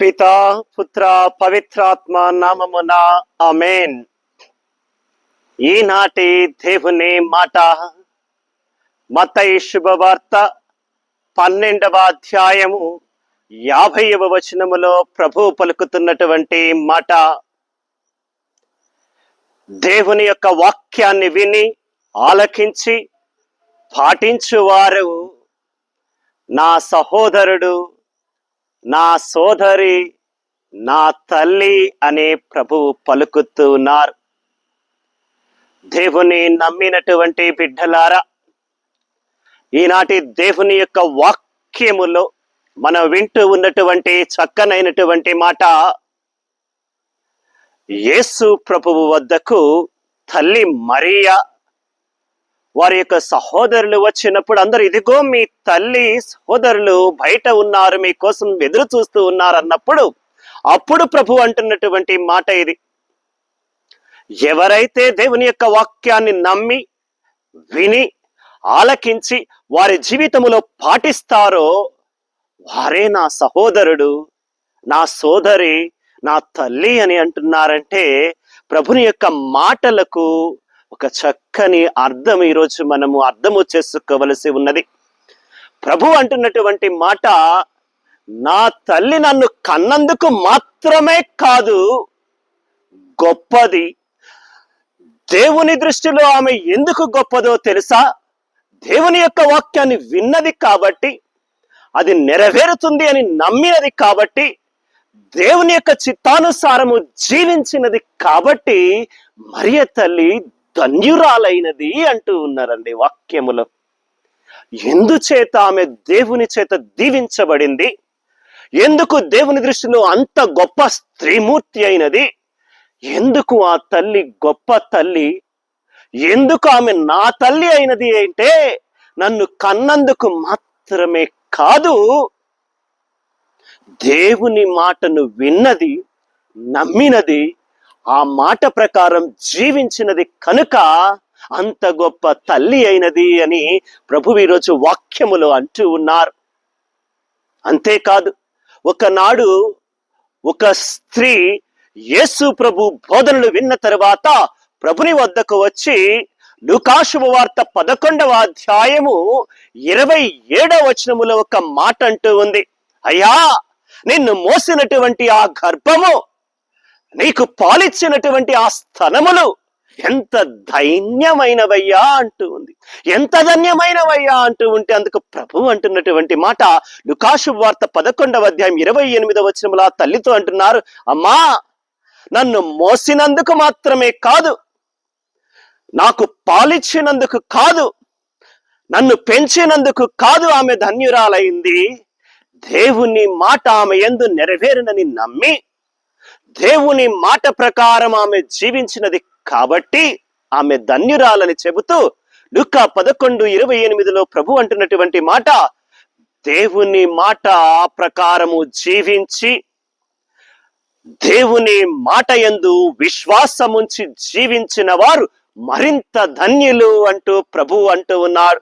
పిత పుత్ర పవిత్రాత్మ నామమున. అమేన్ ఈనాటి దేవుని మాట మతై శుభవార్త పన్నెండవ అధ్యాయము యాభైవ వచనములో ప్రభు పలుకుతున్నటువంటి మాట. దేవుని యొక్క వాక్యాన్ని విని ఆలకించి పాటించువారు నా సహోదరుడు నా సోదరి నా తల్లి అనే ప్రభువు పలుకుతూ ఉన్నారు. దేవుని నమ్మినటువంటి బిడ్డలారా ఈనాటి దేవుని యొక్క వాక్యములో మనం వింటూ ఉన్నటువంటి చక్కనైనటువంటి మాట యేసు ప్రభువు వద్దకు తల్లి మరియా వారి యొక్క సహోదరులు వచ్చినప్పుడు అందరు ఇదిగో మీ తల్లి సహోదరులు బయట ఉన్నారు మీకోసం ఎదురు చూస్తూ ఉన్నారు అన్నప్పుడు అప్పుడు ప్రభు అంటున్నటువంటి మాట ఇది. ఎవరైతే దేవుని యొక్క వాక్యాన్ని నమ్మి విని ఆలకించి వారి జీవితములో పాటిస్తారో వారే నా సహోదరుడు నా సోదరి నా తల్లి అని అంటున్నారంటే ప్రభుని యొక్క మాటలకు ఒక చక్కని అర్థం ఈరోజు మనము అర్థము చేసుకోవలసి ఉన్నది. ప్రభు అంటున్నటువంటి మాట నా తల్లి నన్ను కన్నందుకు మాత్రమే కాదు గొప్పది. దేవుని దృష్టిలో ఆమె ఎందుకు గొప్పదో తెలుసా? దేవుని యొక్క వాక్యాన్ని విన్నది కాబట్టి అది నెరవేరుతుంది అని నమ్మినది కాబట్టి దేవుని యొక్క చిత్తానుసారము జీవించినది కాబట్టి మరియ తల్లి ధన్యురాలైనది అంటూ ఉన్నారండి వాక్యములో. ఎందుచేత ఆమె దేవుని చేత దీవించబడింది? ఎందుకు దేవుని దృష్టిలో అంత గొప్ప స్త్రీమూర్తి అయినది? ఎందుకు ఆ తల్లి గొప్ప తల్లి? ఎందుకు ఆమె నా తల్లి అయినది అంటే నన్ను కన్నందుకు మాత్రమే కాదు దేవుని మాటను విన్నది నమ్మినది ఆ మాట ప్రకారం జీవించినది కనుక అంత గొప్ప తల్లి అయినది అని ప్రభు ఈరోజు వాక్యములు అంటూ ఉన్నారు. అంతేకాదు ఒకనాడు ఒక స్త్రీ యేసు ప్రభు బోధనలు విన్న తర్వాత ప్రభుని వద్దకు వచ్చి లుకాశుభవార్త పదకొండవ అధ్యాయము ఇరవై ఏడవ వచనములో ఒక మాట అంటూ ఉంది. అయ్యా నిన్ను మోసినటువంటి ఆ గర్భము నీకు పాలిచ్చినటువంటి ఆ స్థనములు ఎంత ధైన్యమైనవయ్యా అంటూ ఉంది. ఎంత ధన్యమైనవయ్యా అంటూ ఉంటే అందుకు ప్రభు అంటున్నటువంటి మాట లుకాశు వార్త పదకొండవ అధ్యాయం ఇరవై ఎనిమిదవ వచనముల ఆ తల్లితో అంటున్నారు అమ్మా నన్ను మోసినందుకు మాత్రమే కాదు నాకు పాలిచ్చినందుకు కాదు నన్ను పెంచినందుకు కాదు ఆమె ధన్యురాలైంది. దేవుని మాట ఆమె ఎందు నెరవేరునని నమ్మి దేవుని మాట ప్రకారం ఆమె జీవించినది కాబట్టి ఆమె ధన్యురాలని చెబుతూ లుక్క పదకొండు ఇరవై ఎనిమిదిలో ప్రభు అంటున్నటువంటి మాట దేవుని మాట ప్రకారము జీవించి దేవుని మాట యందు విశ్వాసముంచి జీవించిన వారు మరింత ధన్యులు అంటూ ప్రభు అంటూ ఉన్నారు.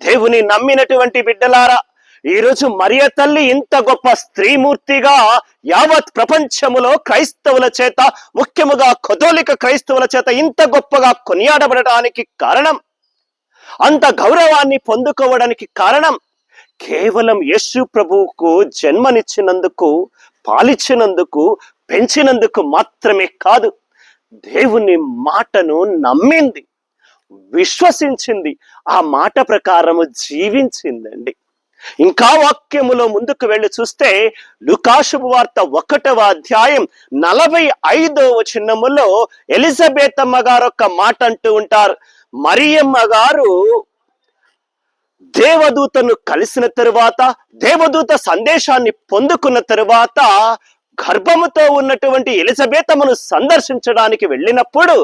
దేవుని నమ్మినటువంటి బిడ్డలారా ఈరోజు మరియ తల్లి ఇంత గొప్ప స్త్రీమూర్తిగా యావత్ ప్రపంచములో క్రైస్తవుల చేత ముఖ్యముగా కథోలిక క్రైస్తవుల చేత ఇంత గొప్పగా కొనియాడబడటానికి కారణం అంత గౌరవాన్ని పొందుకోవడానికి కారణం కేవలం యేసు ప్రభువుకు జన్మనిచ్చినందుకు పాలిచ్చినందుకు పెంచినందుకు మాత్రమే కాదు దేవుని మాటను నమ్మింది విశ్వసించింది ఆ మాట ప్రకారము జీవించిందండి. ఇంకా వాక్యములో ముందుకు వెళ్ళి చూస్తే లుకాశుభ వార్త ఒకటవ అధ్యాయం నలభై ఐదవ వచనములో ఎలిజబెత్ అమ్మ గారు ఒక మాట అంటూ ఉంటారు. మరియమ్మ గారు దేవదూతను కలిసిన తరువాత దేవదూత సందేశాన్ని పొందుకున్న తరువాత గర్భముతో ఉన్నటువంటి ఎలిజబేతమ్మను సందర్శించడానికి వెళ్ళినప్పుడు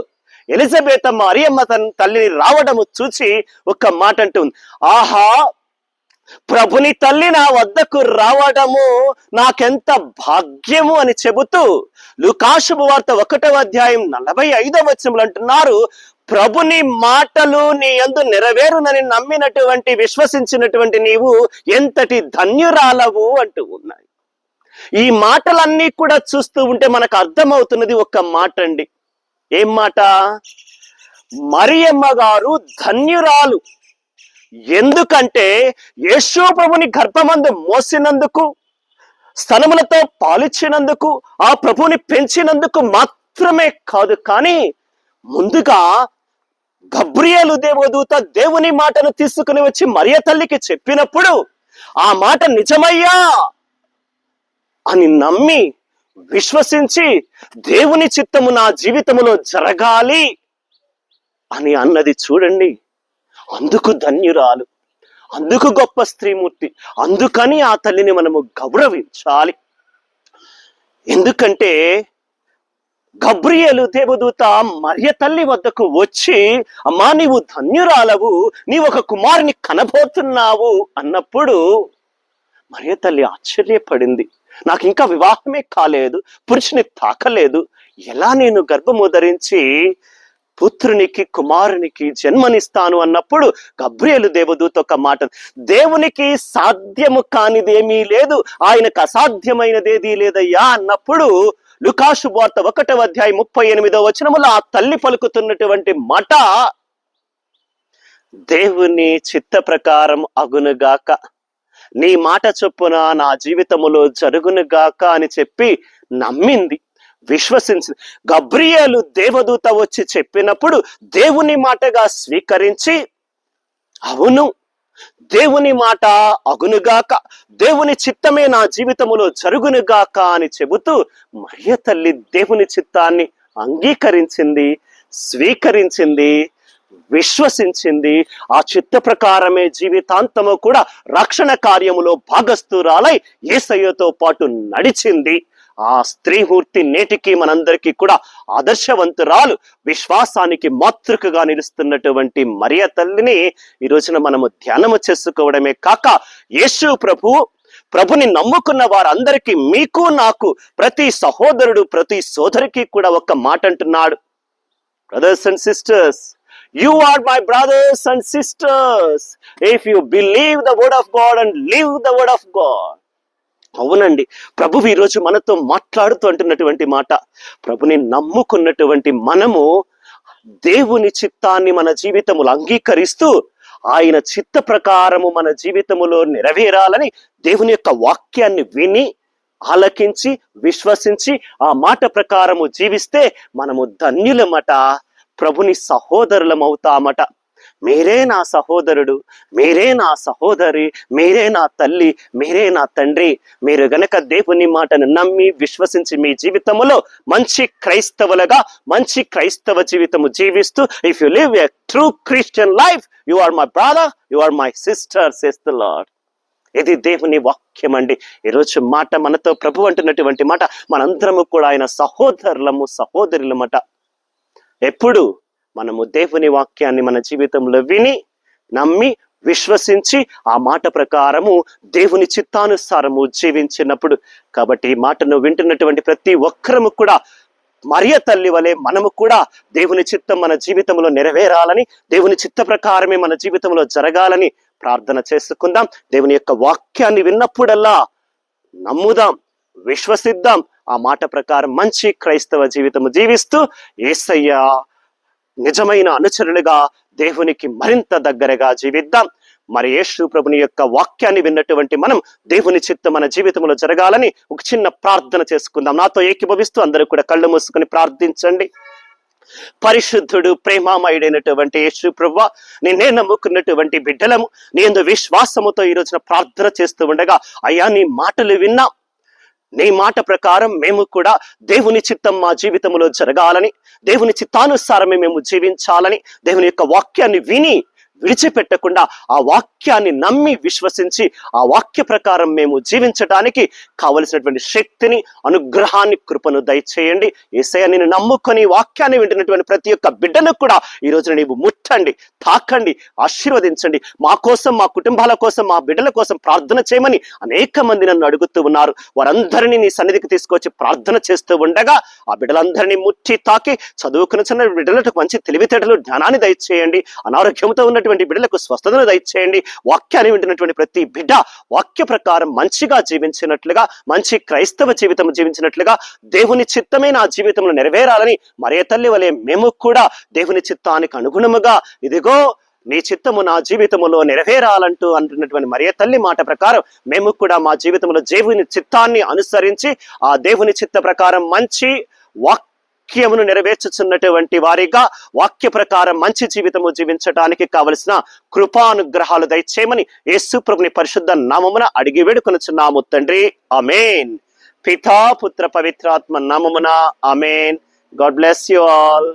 ఎలిజబెత్ మరియమ్మ తన తల్లిని రావడము చూచి ఒక మాట అంటుంది ఆహా ప్రభుని తల్లి నా వద్దకు రావడము నాకెంత భాగ్యము అని చెబుతూ లుకాశుభ వార్త ఒకటవ అధ్యాయం నలభై ఐదవ వచనములు అంటున్నారు. ప్రభుని మాటలు నీ యందు నెరవేరునని నమ్మినటువంటి విశ్వసించినటువంటి నీవు ఎంతటి ధన్యురాలవు అంటూ ఉన్నాయి. ఈ మాటలన్నీ కూడా చూస్తూ ఉంటే మనకు అర్థమవుతున్నది ఒక మాట అండి ఏం మాట? మరియమ్మ గారు ధన్యురాలు. ఎందుకంటే యేసు ప్రభుని గర్భమందు మోసినందుకు స్థలములతో పాలిచ్చినందుకు ఆ ప్రభుని పెంచినందుకు మాత్రమే కాదు కానీ ముందుగా గబ్రియలు దేవదూత దేవుని మాటను తీసుకుని వచ్చి మరియ తల్లికి చెప్పినప్పుడు ఆ మాట నిజమయ్యా అని నమ్మి విశ్వసించి దేవుని చిత్తము నా జీవితములో జరగాలి అని అన్నది చూడండి. అందుకు ధన్యురాలు అందుకు గొప్ప స్త్రీమూర్తి అందుకని ఆ తల్లిని మనము గౌరవించాలి. ఎందుకంటే గబ్రియలు దేవదూత మరియ తల్లి వద్దకు వచ్చి అమ్మా నీవు ధన్యురాలవు నీవు ఒక కుమారుని కనబోతున్నావు అన్నప్పుడు మరియ తల్లి ఆశ్చర్యపడింది. నాకు ఇంకా వివాహమే కాలేదు పురుషుని తాకలేదు. ఎలా నేను గర్భము ధరించి పుత్రునికి కుమారునికి జన్మనిస్తాను అన్నప్పుడు గబ్రియలు దేవదూత ఒక మాట. దేవునికి సాధ్యము కానిదేమీ లేదు ఆయనకు అసాధ్యమైనదేది లేదయ్యా అన్నప్పుడు లుకాసు వార్త ఒకటవ అధ్యాయం ముప్పై ఎనిమిదో వచనములో ఆ తల్లి పలుకుతున్నటువంటి మాట దేవుని చిత్త ప్రకారం అగునుగాక. నీ మాట చొప్పున నా జీవితములో జరుగునుగాక అని చెప్పి నమ్మింది. విశ్వసించింది గబ్రియలు దేవదూత వచ్చి చెప్పినప్పుడు దేవుని మాటగా స్వీకరించి అవును దేవుని మాట అగునుగాక దేవుని చిత్తమే నా జీవితములో జరుగునుగాక అని చెబుతూ మరియ తల్లి దేవుని చిత్తాన్ని అంగీకరించింది స్వీకరించింది విశ్వసించింది. ఆ చిత్త ప్రకారమే జీవితాంతము కూడా రక్షణ కార్యములో భాగస్థురాలై ఏసయ్యతో పాటు నడిచింది. ఆ స్త్రీమూర్తి నేటికి మనందరికీ కూడా ఆదర్శవంతురాలు విశ్వాసానికి మాతృకగా నిలుస్తున్నటువంటి మరియ తల్లిని ఈ రోజున మనము ధ్యానము చేసుకోవడమే కాక యేసు ప్రభు ప్రభుని నమ్ముకున్న వారందరికీ మీకు నాకు ప్రతి సహోదరుడు ప్రతి సోదరికి కూడా ఒక మాట అంటున్నాడు. Brothers and sisters you are my brothers and sisters if you believe the word of God and live the word of God అవునండి. ప్రభువు ఈరోజు మనతో మాట్లాడుతూ అంటున్నటువంటి మాట ప్రభుని నమ్ముకున్నటువంటి మనము దేవుని చిత్తాన్ని మన జీవితములు అంగీకరిస్తూ ఆయన చిత్త ప్రకారము మన జీవితములో నెరవేరాలని దేవుని యొక్క వాక్యాన్ని విని ఆలకించి విశ్వసించి ఆ మాట ప్రకారము జీవిస్తే మనము ధన్యులమట ప్రభుని సహోదరులమవుతామట. మీరే నా సహోదరుడు మీరే నా సహోదరి మీరే నా తల్లి మీరే నా తండ్రి. మీరు గనక దేవుని మాటను నమ్మి విశ్వసించి మీ జీవితములో మంచి క్రైస్తవులుగా మంచి క్రైస్తవ జీవితము జీవిస్తూ if you live a true Christian life you are my brother you are my sister says the lord ఇది దేవుని వాక్యం అండి. ఈరోజు మాట మనతో ప్రభు అంటున్నటువంటి మాట మనందరము కూడా ఆయన సహోదరులము సహోదరులమట. ఎప్పుడు మనము దేవుని వాక్యాన్ని మన జీవితంలో విని నమ్మి విశ్వసించి ఆ మాట ప్రకారము దేవుని చిత్తానుసారము జీవించినప్పుడు. కాబట్టి ఈ మాటను వింటున్నటువంటి ప్రతి ఒక్కరము కూడా మరియ తల్లి వలె మనము కూడా దేవుని చిత్తం మన జీవితంలో నెరవేరాలని దేవుని చిత్త ప్రకారమే మన జీవితంలో జరగాలని ప్రార్థన చేసుకుందాం. దేవుని యొక్క వాక్యాన్ని విన్నప్పుడల్లా నమ్ముదాం విశ్వసిద్దాం. ఆ మాట ప్రకారం మంచి క్రైస్తవ జీవితము జీవిస్తూ ఏసయ్యా నిజమైన అనుచరులుగా దేవునికి మరింత దగ్గరగా జీవిద్దాం. మరి యేసు ప్రభుని యొక్క వాక్యాన్ని విన్నటువంటి మనం దేవుని చిత్తం మన జీవితంలో జరగాలని ఒక చిన్న ప్రార్థన చేసుకుందాం. నాతో ఏకీభవిస్తూ అందరూ కూడా కళ్ళు మూసుకొని ప్రార్థించండి. పరిశుద్ధుడు ప్రేమామయుడైనటువంటి యేసు ప్రభు నిన్నే నమ్ముకున్నటువంటి బిడ్డలము నేను విశ్వాసముతో ఈ రోజున ప్రార్థన చేస్తూ ఉండగా అయ్యా నీ మాటలు విన్నాం. నీ మాట ప్రకారం మేము కూడా దేవుని చిత్తం మా జీవితంలో జరగాలని దేవుని చిత్తానుసారమే మేము జీవించాలని దేవుని యొక్క వాక్యాన్ని విని విడిచిపెట్టకుండా ఆ వాక్యాన్ని నమ్మి విశ్వసించి ఆ వాక్య ప్రకారం మేము జీవించడానికి కావలసినటువంటి శక్తిని అనుగ్రహాన్ని కృపను దయచేయండి. ఏసయ నేను నమ్ముకొని వాక్యాన్ని వింటున్నటువంటి ప్రతి ఒక్క బిడ్డను కూడా ఈ రోజున నీవు ముట్టండి తాకండి ఆశీర్వదించండి. మా కోసం మా కుటుంబాల కోసం మా బిడ్డల కోసం ప్రార్థన చేయమని అనేక మంది నన్ను అడుగుతూ ఉన్నారు. వారందరినీ నీ సన్నిధికి తీసుకొచ్చి ప్రార్థన చేస్తూ ఉండగా ఆ బిడ్డలందరినీ ముట్టి తాకి చదువుకుని చిన్న బిడ్డలకు మంచి తెలివితేటలు జ్ఞానాన్ని దయచేయండి. అనారోగ్యంతో ఉన్నటువంటి వింటున్నటువంటి బిడ్డలకు స్వస్థతను దయచేయండి. వాక్యాన్ని వింటున్నటువంటి ప్రతి బిడ్డ వాక్య ప్రకారం మంచిగా జీవించినట్లుగా మంచి క్రైస్తవ జీవితం జీవించినట్లుగా దేవుని చిత్తమే నా జీవితంలో నెరవేరాలని మరే తల్లి వలె మేము కూడా దేవుని చిత్తానికి అనుగుణముగా ఇదిగో నీ చిత్తము నా జీవితములో నెరవేరాలంటూ అంటున్నటువంటి మరియ తల్లి మాట ప్రకారం మేము కూడా మా జీవితంలో దేవుని చిత్తాన్ని అనుసరించి ఆ దేవుని చిత్త ప్రకారం మంచి వాక్యమును నెరవేర్చుచున్నటువంటి వారిగా వాక్య ప్రకారం మంచి జీవితము జీవించడానికి కావలసిన కృపానుగ్రహాలు దయచేయమని యేసుప్రభుని పరిశుద్ధ నామమున అడిగి వేడుకొనుచున్నాము తండ్రి. అమేన్ పితా పుత్ర పవిత్రాత్మ నామమున amen God bless you all.